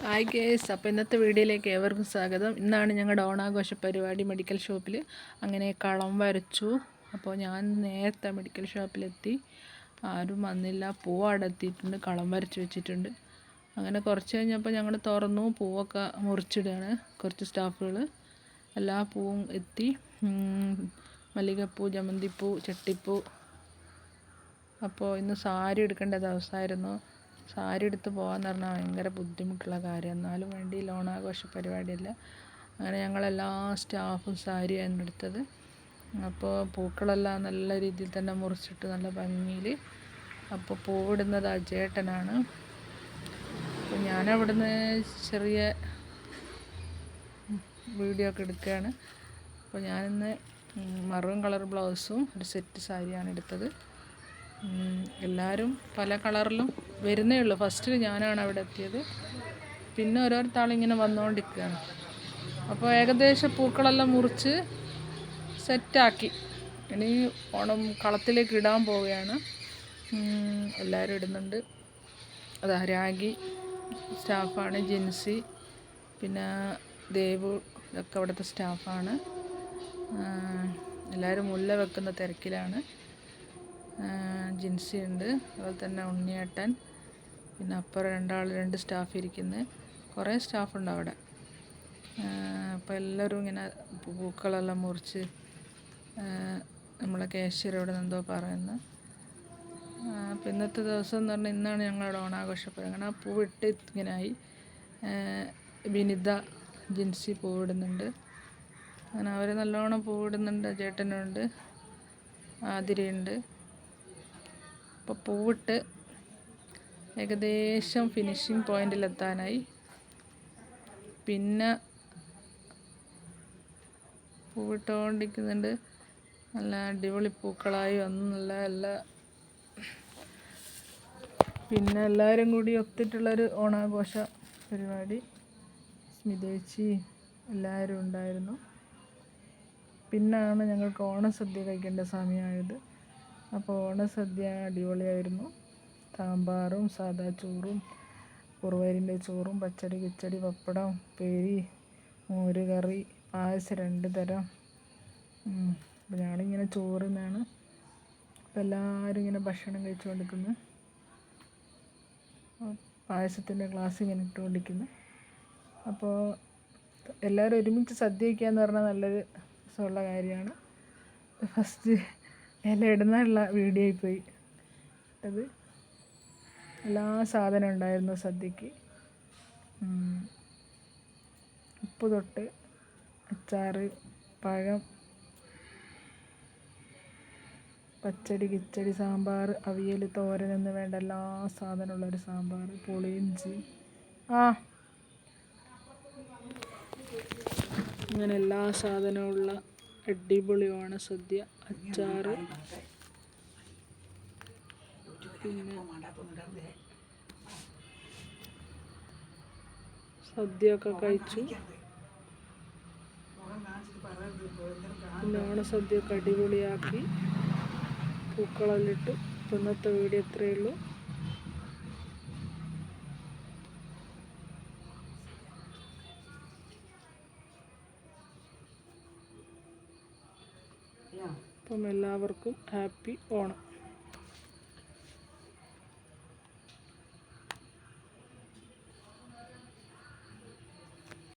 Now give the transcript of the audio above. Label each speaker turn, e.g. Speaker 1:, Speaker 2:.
Speaker 1: Hi case അപ്പോൾ ഇന്നത്തെ വീഡിയോയിലേക്ക് ഏവർക്കും സ്വാഗതം. ഇന്നാണ് ഞങ്ങളുടെ ഓണാഘോഷ പരിപാടി മെഡിക്കൽ ഷോപ്പിൽ അങ്ങനെ കളം വരച്ചു. അപ്പോൾ ഞാൻ നേരത്തെ മെഡിക്കൽ ഷോപ്പിലെത്തി ആരും വന്നില്ല. പൂവ് അടത്തിയിട്ടുണ്ട് കളം വരച്ച് വെച്ചിട്ടുണ്ട്. അങ്ങനെ കുറച്ച് കഴിഞ്ഞപ്പോൾ ഞങ്ങൾ തുറന്നു. പൂവൊക്കെ മുറിച്ചിടുകയാണ് കുറച്ച് സ്റ്റാഫുകൾ എല്ലാ പൂവും എത്തി. മല്ലികപ്പൂ ജമന്തിപ്പൂ ചട്ടിപ്പൂ. അപ്പോൾ ഇന്ന് സാരി എടുക്കേണ്ട ദിവസമായിരുന്നു സാരി എടുത്ത് പോകാന്ന് പറഞ്ഞാൽ ഭയങ്കര ബുദ്ധിമുട്ടുള്ള കാര്യം. എന്നാലും വേണ്ടി ഓണാഘോഷ പരിപാടിയല്ല. അങ്ങനെ ഞങ്ങളെല്ലാ സ്റ്റാഫും സാരിയാണ് എടുത്തത്. അപ്പോൾ പൂക്കളെല്ലാം നല്ല രീതിയിൽ തന്നെ മുറിച്ചിട്ട് നല്ല ഭംഗിയിൽ അപ്പോൾ പൂവിടുന്നത് അജേട്ടനാണ് അപ്പോൾ ഞാനവിടുന്ന് ചെറിയ വീഡിയോ ഒക്കെ എടുക്കുകയാണ്. അപ്പോൾ ഞാനിന്ന് മറൂൺ കളർ ബ്ലൗസും ഒരു സെറ്റ് സാരിയാണ് എടുത്തത്. എല്ലാവരും പല കളറിലും വരുന്നേ ഉള്ളൂ. ഫസ്റ്റിൽ ഞാനാണ് അവിടെ എത്തിയത്. പിന്നെ ഓരോരുത്താളിങ്ങനെ വന്നുകൊണ്ടിരിക്കുകയാണ് അപ്പോൾ ഏകദേശം പൂക്കളെല്ലാം മുറിച്ച് സെറ്റാക്കി ഇനി ഓണം കളത്തിലേക്ക് ഇടാൻ പോവുകയാണ്. എല്ലാവരും ഇടുന്നുണ്ട്. അതാ രാഗി സ്റ്റാഫാണ് ജിൻസി പിന്നെ ദേവു ഇതൊക്കെ അവിടുത്തെ സ്റ്റാഫാണ്. എല്ലാവരും മുല്ല വെക്കുന്ന തിരക്കിലാണ്. ജിൻസി ഉണ്ട്. അതുപോലെ തന്നെ ഉണ്ണിയേട്ടൻ. പിന്നെ അപ്പുറം രണ്ടാൾ രണ്ട് സ്റ്റാഫ് ഇരിക്കുന്നത് കുറേ സ്റ്റാഫുണ്ട് അവിടെ. അപ്പോൾ എല്ലാവരും ഇങ്ങനെ പൂക്കളെല്ലാം മുറിച്ച് നമ്മളെ കാഷ്യർ ഇവിടെ എന്തോ പറയുന്നു. അപ്പം ഇന്നത്തെ ദിവസം എന്ന് പറഞ്ഞാൽ ഇന്നാണ് ഞങ്ങളുടെ ഓണാഘോഷം അങ്ങനെ ആ പൂവിട്ട് ഇങ്ങനായി. വിനിത ജിൻസി പൂവിടുന്നുണ്ട് അങ്ങനെ അവർ നല്ലോണം പൂവിടുന്നുണ്ട് ചേട്ടനുണ്ട്. ആതിരയുണ്ട്. അപ്പോൾ പൂവിട്ട് ഏകദേശം ഫിനിഷിങ് പോയിന്റിലെത്താനായി പിന്നെ പൂവിട്ടുകൊണ്ടിരിക്കുന്നുണ്ട് നല്ല അടിപൊളി പൂക്കളായി വന്നു. നല്ല നല്ല. പിന്നെ എല്ലാവരും കൂടി ഒത്തിട്ടുള്ളൊരു ഓണാഘോഷ പരിപാടി. സ്മിതേച്ചി എല്ലാവരും ഉണ്ടായിരുന്നു. പിന്നാണ് ഞങ്ങൾക്ക് ഓണസദ്യ കഴിക്കേണ്ട സമയമായത്. അപ്പോൾ ഓണസദ്യ അടിപൊളിയായിരുന്നു. സാമ്പാറും സാദാ ചോറും കുറുവരിന്റെ ചോറും പച്ചടി കിച്ചടി പപ്പടം പേരി മോര് കറി പായസം രണ്ട് തരം. അപ്പോൾ ഞങ്ങളിങ്ങനെ ചോറുന്നാണ്. അപ്പോൾ എല്ലാവരും ഇങ്ങനെ ഭക്ഷണം കഴിച്ചുകൊണ്ടിരിക്കുന്നു. പായസത്തിന്റെ ഗ്ലാസ് ഇങ്ങനെ ഇട്ടുകൊണ്ടിരിക്കുന്നു. അപ്പോൾ എല്ലാവരും ഒരുമിച്ച് സദ്യ വയ്ക്കുക എന്ന് പറഞ്ഞാൽ നല്ലൊരു രസമുള്ള കാര്യമാണ്. ഫസ്റ്റ് ഇല ഇടുന്നുള്ള വീഡിയോ പോയി അത് എല്ലാ സാധനവും ഉണ്ടായിരുന്നു സദ്യക്ക്. ഉപ്പ് തൊട്ട് അച്ചാറ് പഴം പച്ചടി കിച്ചടി സാമ്പാർ അവിയൽ തോരൻ എന്ന് വേണ്ട എല്ലാ സാധനമുള്ളൊരു സാമ്പാർ പുളിയിഞ്ചി ആ. അങ്ങനെ എല്ലാ സാധനമുള്ള അടിപൊളി ഓണസദ്യ അച്ചാറ്. പിന്നെ സദ്യയൊക്കെ കഴിച്ചു. പിന്നെ ഓണസദ്യയൊക്കെ അടിപൊളിയാക്കി. പൂക്കളെല്ലാം ഇട്ടു ഇന്നത്തെ വീഡിയോ ഇത്രയേ ഉള്ളൂ. അപ്പം എല്ലാവർക്കും ഹാപ്പി ഓണം.